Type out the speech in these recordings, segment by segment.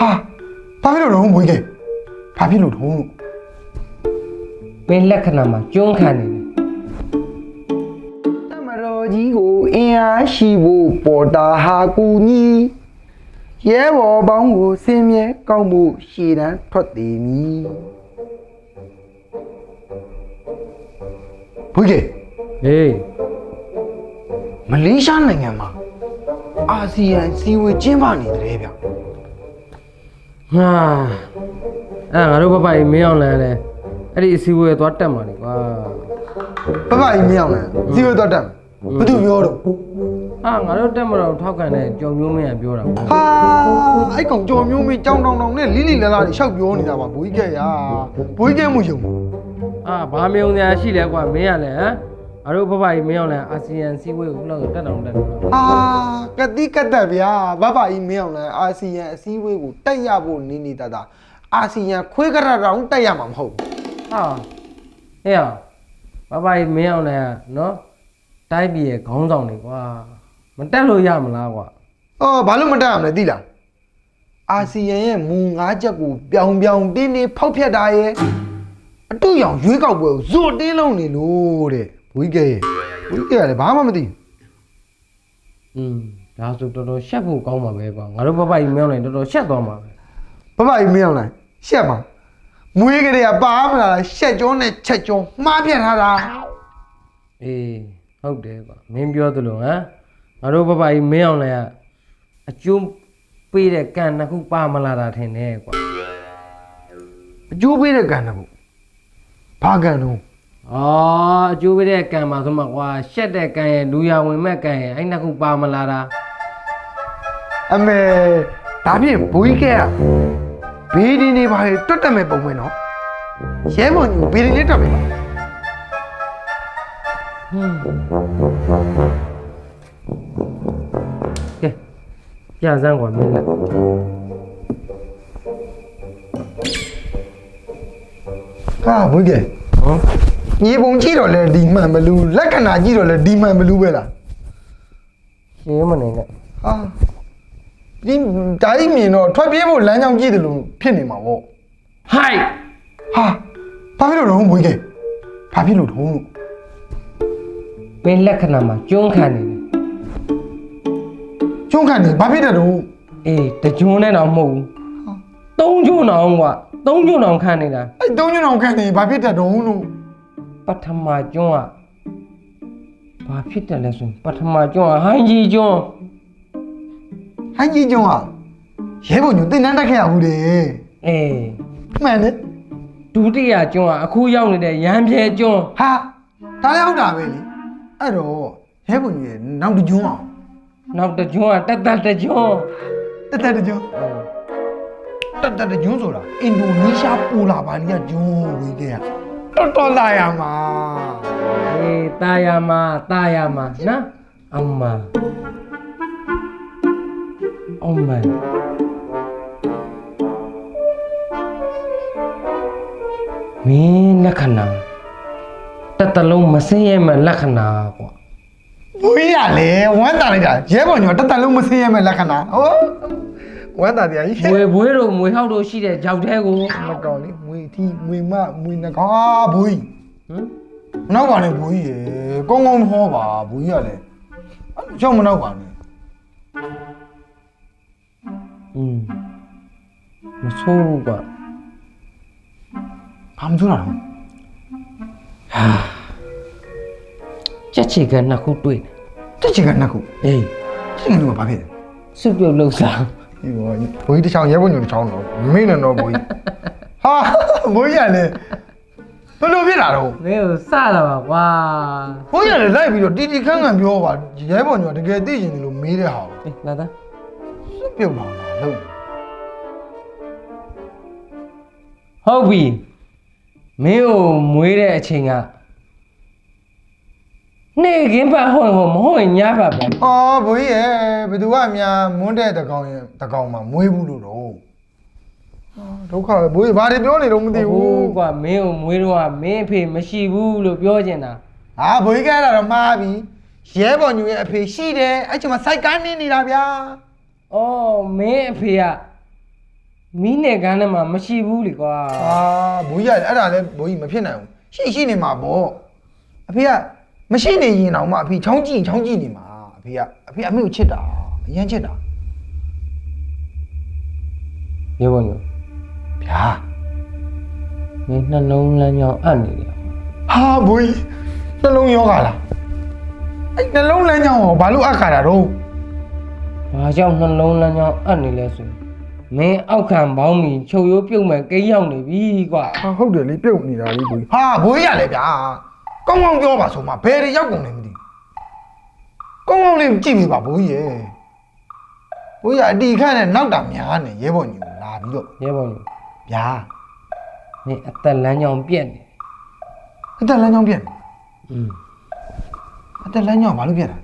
ဟာဘာဖြစ်လို့တော့ဘွေးကဲဘာဖြစ်လို့တော့ပင်လက္ခဏာမှာကျွန်းခံနေတယ်တမတော်ကြီးကိုအင်အားရှိဖို့ပေါ်တာဟာကူညီရဲဘော်ပေါင်းကိုစင်မြဲကောင်းဖို့ရှည်တန်းထွက်တည်မည်ဘွေးကဲဟေးမလေးရှားနိုင်ငံမှာအာဆီယံစီဝေးကျင်းပနေတယ်ဗျ ဟာအဲ့ငါတို့ဘဘကြီးမင်းအောင်လန်းလဲအဲ့ဒီအစည်းအဝေးသွားတက်မှာလေကွာဘဘကြီးမင်းအောင်လဲစီဝေးတော့တက်မယ်ဘာသူပြောတော့ဟာငါတို့တက်မတော်ထောက်ခံတဲ့ကြောင်မျိုးမင်းကပြောတာပေါ့ဟာအဲ့ကောင်ကြော်မျိုးမေးကြောင်းတောင်းတောင်းနဲ့လိလိလာလာတွေရှောက်ပြောနေတာပါဘွေးကဲရဘွေးကဲမှုယုံ အာဘာမယုံစရာရှိလဲကွာမင်းရလဲဟမ် ငါတို့ဘဘကြီးမင်းအောင်လန်းအာဆီယံအစည်းအဝေးကိုဘယ်လောက်တက်တောင်တက်တယ်အာကတိကတ်တက်ဗျာဘဘကြီးမင်းအောင်လဲအာဆီယံအစည်းအဝေးကိုတက်ရဖို့နေနေတာတာအာဆီယံခွေးကရတောင်တက်ရမှာမဟုတ်ဘူးဟာဟဲ့ဘဘကြီးမင်းအောင်လန်းကနော်တိုင်းပြည်ရဲ့ခေါင်းဆောင်တွေကွာမတက်လို့ရမလားကွာအော်ဘာလို့မတက်ရမလဲသိလားအာဆီယံရဲ့မူ၅ချက်ကိုပြောင်ပြောင်တင်းတင်းဖောက်ဖျက်တာရဲ့အတူရောင်ရွေးကောက်ပွဲကိုဇွတ်တင်းလုံးနေလို့တဲ့ ဘွေးကဲဘွေးကဲကလည်းဘာမှမသိဘူးอืมဒါဆိုတော်တော်ရှက်ဖို့ကောင်းပါပဲကွာငါတို့ဘဘကြီးမင်းအောင်လန်းတော်တော်ရှက်သွားမှာပဲဘဘကြီးမင်းအောင်လိုက်ရှက်ပါမွေးကလေးကပါမလားရှက်ကြောနဲ့ချက်ကြောမှားပြတ်ထားတာအေးဟုတ်တယ်ကွာမင်းပြောသလိုဟမ်ငါတို့ဘဘကြီးမင်းအောင်လည်းအကျိုးပေးတဲ့ကံနှစ်ခုပါမလာတာထင်တယ်ကွာအကျိုးပေးတဲ့ကံတကူဘာကံတော့ အော်အကျိုးပေးတဲ့ကံပါဆိုမှကွာရှက်တဲ့ကံရဲ့လူရဝင်မဲ့ကံရဲ့အဲ့နှစ်ခုပါမလာတာအမေဒါဖြင့်ဘိုးကြီးကဘေးဒီနေပါလေတွတ်တက်မဲ့ပုံပဲနော်ရဲမွန်ကြီးဘေးဒီလေးတက်မယ်ပါဟွန်းကဲပြစမ်းကွာမင်းလက်ဟာဘိုးကြီးဟော ညီပုံကြည့်တော့လဲဒီမှန်ဘလူးလက္ခဏာကြည့်တော့လဲဒီမှန်ဘလူးပဲလားရှင်းမနေနဲ့ဟာဒီဓာတ်မြင်တော့ထွက်ပြေးဖို့လမ်းကြောင်းကြည့်တယ်လို့ဖြစ်နေမှာပေါ့ဟိုက်ဟာဘာဖြစ်လို့တော့ဘိုးကြီးဘာဖြစ်လို့တော့ပင်လက္ခဏာမှာကျွန်းခံနေတယ်ကျုံးခံနေဘာဖြစ်တယ်တော့အေးတကြွန်းနဲ့တော့မဟုတ်ဘူးသုံးကျွန်းအောင်ကွာသုံးကျွန်းအောင်ခံနေတာအဲ့တုံးညွန့်အောင်ခံနေဘာဖြစ်တယ်တော့လို့ ပထမကျွန်းကဘာဖြစ်တယ်လဲဆိုရင်ပထမကျွန်းကဟိုင်းကြီးကျွန်းဟိုင်းကြီးကျုံးဟာရဲဘုံညတင်တန်းတက်ခဲ့ရဘူးလေအေးမှန်တယ်ဒုတိယကျွန်းကအခုရောက်နေတဲ့ရန်ပြဲကျွန်းဟာဒါလည်းဟုတ်တာပဲလေအဲ့တော့ရဲဘုံကြီးရဲ့နောက်တစ်ကျွန်းအောင်နောက်တစ်ကျွန်းကတက်တက်တစ်ကျွန်းတက်တက်တစ်ကျွန်းတက်တက်တစ်ကျွန်းဆိုတာအင်ဒိုနီးရှားပူလာပါလီကကျွန်းဝေးခဲ့ရ တော်တော်လာရမှာ အေးตาယာမตาယာမနော်အမ္မအမ္မမင်းလက္ခဏာတစ်တလုံးမစင်းရဲမဲ့လက္ခဏာကွာ ဝေးရလေဝမ်းတာလိုက်တာရဲဘုံကြီးတက်တက်လုံးမစင်းရမဲ့လက္ခဏာဟော ဝမ်းတာတရားကြီးမွေဘွေးတို့မွေဟောက်တို့ရှိတဲ့ကြောက်တဲကိုမကောင်းလေမွေထီမွေမမွေနဂါဘွေးဟမ်မနောက်ပါနဲ့ဘွေးရေကောင်းကောင်းဟောပါဘွေးရလေအဲ့လိုကြောက်မနောက်ပါနဲ့อืมမဆိုးဘူးကွာဘာမှမပြောတာတော့ကြက်ချီကနှစ်ခုတွေ့တယ်တက်ချင်ကနှစ်ခုအေးတက်ချင်ကနှစ်ခုဘာဖြစ်လဲစုပ်ပြုတ်လှုပ်ဆောင် ဒီဘောဘွေးတစ်ချောင်းရဲဘုံညတစ်ချောင်းတော့မင်းနဲ့တော့ဘွေးဟာဘွေးရလေဘယ်လိုဖြစ်လာတော့မင်းကိုစတာပါကွာဘွေးရလေလိုက်ပြီးတော့တီတီခန်းခန်းပြောပါရဲဘုံညတကယ်သိချင်တယ်လို့မေးတဲ့ဟာအေးလာသားကိုပြုတ်လာတာလို့ဟုတ်ပြီမင်းကိုမွေးတဲ့အချိန်က နေ့ကင်းပါဟုတ်ဟုတ်မဟုတ်ရင်ညပါပဲအော်ဘွေးရဲ့ဘယ်သူကအများမွန်းတဲ့တကောင်ရဲ့တကောင်မှာမွေးဘူးလို့တော့ဒုက္ခပဲဘွေးဘာတွေပြောနေတော့မသိဘူးကွာမင်းကိုမွေးတော့ကမင်းအဖေမရှိဘူးလို့ပြောချင်တာဟာဘွေးကအဲ့ဒါတော့မှားပြီရဲဘော်ညူရဲ့အဖေရှိတယ်အဲ့ချိန်မှာစိုက်ကားနေနေတာဗျာအော်မင်းအဖေကမီးနဲ့ကန်းထဲမှာမရှိဘူးလေကွာအာဘိုးကြီးကအဲ့ဒါလည်းဘိုးကြီးမဖြစ်နိုင်ဘူးရှိရှိနေမှာပေါ့အဖေက မရှိနေရင်တော့မှအဖေချောင်းကြည့်ချောင်းကြည့်နေမှာအဖေကအဖေအမေကိုချစ်တာအရင်ချစ်တာရေပေါ်ညိုဗျာမင်းနှလုံးလမ်းကြောင်းအပ်နေတယ်ဟာဘိုးကြီးနှလုံးယောဂလားအဲ့နှလုံးလမ်းကြောင်းကိုဘာလို့အပ်ခါတာတော့ဘာကြောင့်နှလုံးလမ်းကြောင်းအပ်နေလဲဆိုရင်မင်းအောက်ခံပေါင်းပြီးချုပ်ရိုးပြုတ်မဲ့ကိန်းရောက်နေပြီကွာဟာဟုတ်တယ်လေပြုတ်နေတာလေဘိုးကြီးဟာဘိုးကြီးရလေဗျာ ကောင်းကောင်းပြောပါဆိုမှဘယ်တွေရောက်ကုန်လဲမသိဘူးကောင်းကောင်းလေးကြည့်မိပါဘိုးကြီးရေဘိုးကြီးကအတီခန့်နဲ့နောက်တာများနေရဲဘော်ညီကိုလာပြီးတော့ရေပေါ်ညိုဗျာမင်းအသက်လမ်းကြောင်းပြက်နေတယ်အသက်လမ်းကြောင်းပြက်နေอืมအသက်လမ်းကြောင်းဘာလို့ပြက်တာ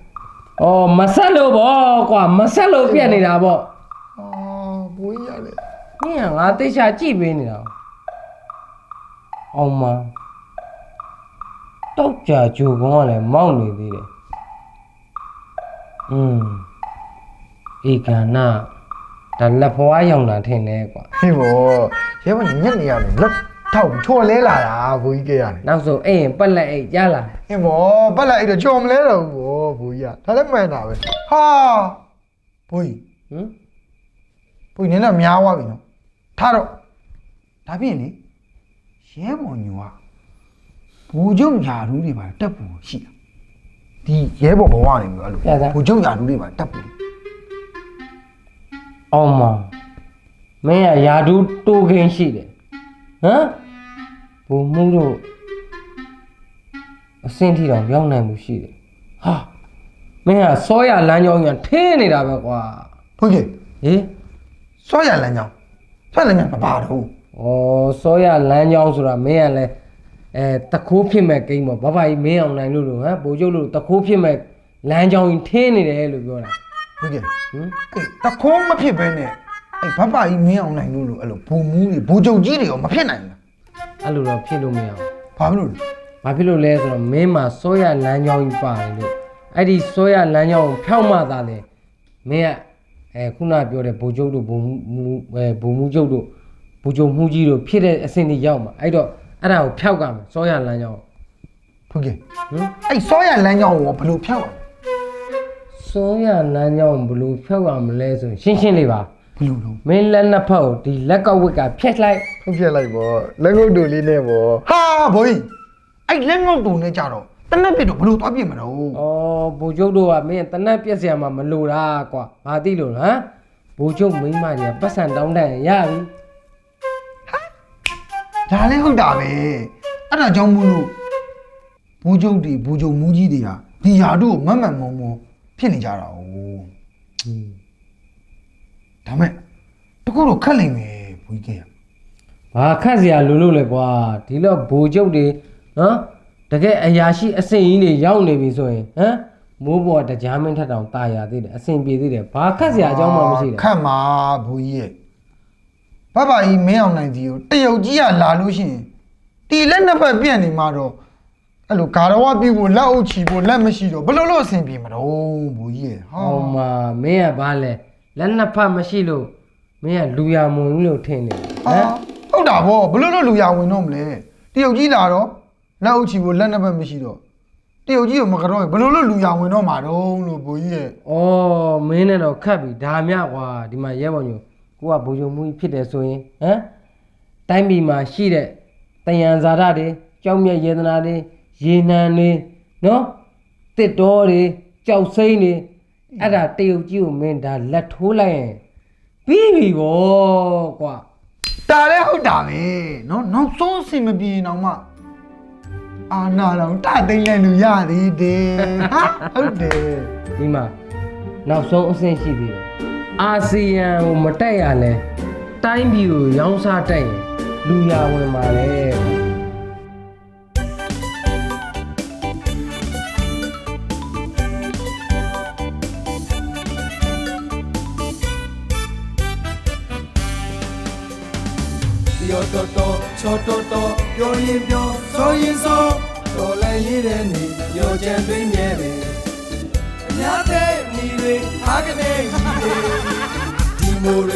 အော်မဆက်လို့ဗောကွာမဆက်လို့ပြက်နေတာဗောအာဘိုးကြီးရလေမင်းကငါသိချာကြည့်ပေးနေတာအောင်မ တောက်ကြဂျူကုန်းကလည်းမောက်နေသေးတယ်อืมဧကနာဒါလက်ဖွားရောင်တာထင်တယ်ကွာဟေးဘောရဲဘော်ညီညက်နေရတယ်လက်ထောက်ချော်လဲလာတာဘိုးကြီးကရတယ်နောက်ဆုံးအိမ်ရင်ပက်လက်အိတ်ကြားလာဟင်ဘောပတ်လိုက်အဲ့တော့ချော်မလဲတော့ဘူးဘောဘိုးကြီးကဒါလည်းမှန်တာပဲဟာဘိုးကြီးဟမ်ဘိုးကြီးနည်းနည်းများသွားပြီနော်ထားတော့ဒါဖြင့်လေရဲဘော်ညူက ဘူကျုံညာရူးတွေပါတက်ပူရှိတာဒီရဲဘော်ဘဝနေမျိုးအဲ့လိုဘူကျုံညာရူးတွေပါတက်ပူအောင်မမင်းကယာဒူးတိုးခင်းရှိတယ်ဟမ်ဘုံမှုတို့အစင်းထီတော်ရောက်နိုင်မှုရှိတယ်ဟာမင်းကစောရလမ်းကြောင်းညာထင်းနေတာပဲကွာဘိုးကြီးဟေးစောရလမ်းကြောင်းစောရလမ်းကြောင်းဘာတော့ဩစောရလမ်းကြောင်းဆိုတာမင်းကလည်း အဲတခိုးဖြစ်မဲ့ကိန်းပေါ့ဘဘကြီးမင်းအောင်နိုင်လို့လို့ဟမ်ဘိုလ်ချုပ်လို့တခိုးဖြစ်မဲ့လမ်းကြောင်းကြီးထင်းနေတယ်လို့ပြောတာဘိုးကြီးဟမ်အဲ့တခုံးမဖြစ်ဘဲနဲ့အဲ့ဘဘကြီးမင်းအောင်နိုင်လို့လို့အဲ့လိုဘူမူးတွေဘူကြုံကြီးတွေရောမဖြစ်နိုင်ဘူးအဲ့လိုတော့ဖြစ်လို့မရဘူးဘာဖြစ်လို့လဲဘာဖြစ်လို့လဲဆိုတော့မင်းမှာစောရလမ်းကြောင်းကြီးပါတယ်လို့အဲ့ဒီစောရလမ်းကြောင်းကိုဖြောက်မှသာလေမင်းကအဲခုနပြောတဲ့ဘိုလ်ချုပ်တို့ဘုံမူအဲဘုံမူချုပ်တို့ဘိုလ်ချုပ်မှုကြီးတို့ဖြစ်တဲ့အဆင့်ကြီးရောက်မှာအဲ့တော့ အဲ့ဒါကိုဖျောက်ကမယ်စောရလမ်းကြောင်းဟုတ်ကဲ့ဟင်အဲ့စောရလမ်းကြောင်းကိုဘယ်လိုဖျောက်အောင်စောရလမ်းကြောင်းဘယ်လိုဖျောက်အောင်မလဲဆိုရင်ရှင်းရှင်းလေးပါဘယ်လိုလုပ်မင်းလက်နှစ်ဖက်ကိုဒီလက်ကဝက်ကဖျက်လိုက်ဖျက်လိုက်ပေါ့လက်ငုပ်တူလေးနဲ့ပေါ့ဟာဘိုးကြီးအဲ့လက်ငုပ်တူနဲ့ကြတော့တနက်ပြစ်တော့ဘလို့သွားပြစ်မလို့ဩဘူချုပ်တို့ကမင်းတနက်ပြက်စရာမှမလိုတာကွာဘာသိလို့လဲဟမ်ဘူချုပ်မိန်းမကြီးကပတ်စံတောင်းတရရပြီ ဒါလည်းဟုတ်တာပဲအဲ့ဒါကြောင့်မို့လို့ဘူကျုပ်တွေဘူကျုံမူကြီးတွေဟာဒီယာတို့ကိုမတ်မတ်မုံမုံဖြစ်နေကြတာ哦ဒါမဲ့တကူတော့ခက်လိမ့်မယ်ဘုကြီးက ဘာခတ်เสียလို့လို့လဲကွာဒီတော့ဘိုလ်ချုပ်တွေနော်တကယ်အရာရှိအစင်ကြီးတွေရောက်နေပြီဆိုရင်ဟမ်မိုးပေါ်တကြားမင်းထက်တောင်ตายရသေးတယ်အစင်ပြေသေးတယ်ဘာခတ်เสียအကြောင်းမှမရှိတယ် ခတ်မှာဘုကြီးရဲ့ ဘဘကြီးမင်းအောင်နိုင်စီကိုတရုတ်ကြီးကလာလို့ရှိရင်တီလက်နှစ်ဖက်ပြန့်နေမှာတော့အဲ့လိုဂါရဝပြုဖို့လက်အုပ်ချီဖို့လက်မရှိတော့ဘယ်လိုလုပ်အဆင်ပြေမတော့ဘုကြီးရဲ့ဟာဟောမမင်းကဘာလဲလက်နှစ်ဖက်မရှိလို့မင်းကလူရမုံလို့ထင်နေတယ်ဟဟာမ်ဟုတ်တာဗောဘယ်လိုလုပ်လူရဝင်တော့မလဲတရုတ်ကြီးလာတော့လက်အုပ်ချီဖို့လက်နှစ်ဖက်မရှိတော့တရုတ်ကြီးကိုမကတော့ရင်ဘယ်လိုလုပ်လူရဝင်တော့မှာတော့လို့ဘုကြီးရဲ့။အော်မင်းနဲ့တော့ခတ်ပြီဒါမြကွာဒီမှာရဲဘော်ညို ကိုကဘိုးချုံမှုကြီးဖြစ်တယ်ဆိုရင်ဟမ်တိုင်းပြည်မှာရှိတဲ့တယံဇာတတွေကြောက်မြက်ယေဒနာတွေရေနံတွေနော်တစ်တော်တွေကြောက်စိမ့်တွေအဲ့ဒါတရုတ်ကြီးကိုမင်းဒါလက်ထိုးလိုက်ရင်ပြီးပြီဗောကွာဒါလည်းဟုတ်တာပဲနော်နောက်ဆုံးအဆင်မပြေရင်တော့မှအာနာတော့တသိမ့်လိုက်လူရသေးတယ်ဟာဟုတ်တယ်ဒီမှာနောက်ဆုံးအဆင့်ရှိသေးတယ် အာဆီယံကိုမတက်ရလဲတိုင်းပြည်ကိုရောင်းစားတက်ရင်လူရဝင်ပါလေကွာပြောတော်တော်ချောတော်တော်ပြောရင်ပြောဆိုရင်ဆိုတော်လည်းရည်တဲ့နေပြောချင်သွင်း ညီ